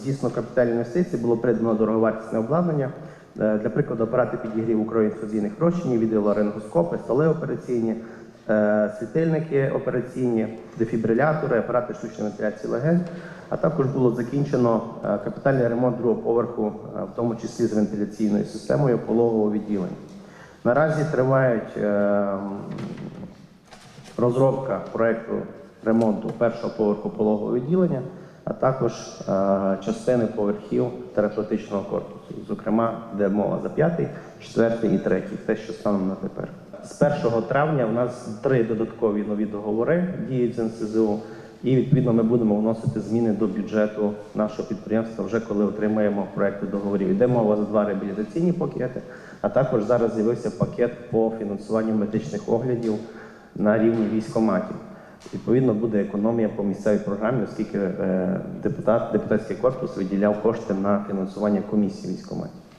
здійснено капітальні інвестиції, було придбано дороговартісне обладнання. Е, Для прикладу, апарати підігріву кровоінфузійних розчинів, відеоларингоскопи, столи операційні, е, світильники операційні, дефібрилятори, апарати штучної вентиляції легень. А також було закінчено е, капітальний ремонт другого поверху, в тому числі з вентиляційною системою пологового відділення. Наразі тривають розробка проекту ремонту першого поверху пологового відділення, а також е, частини поверхів терапевтичного корпусу, зокрема, де мова за п'ятий, четвертий і третій, те, що станом на тепер. З 1 травня у нас три додаткові нові договори діють з НСЗУ, і відповідно ми будемо вносити зміни до бюджету нашого підприємства вже коли отримаємо проекти договорів. Йде мова за два реабілітаційні пакети, а також зараз з'явився пакет по фінансуванню медичних оглядів на рівні військоматів. Відповідно, буде економія по місцевій програмі, оскільки е, депутат, депутатський корпус виділяв кошти на фінансування комісії військоматів.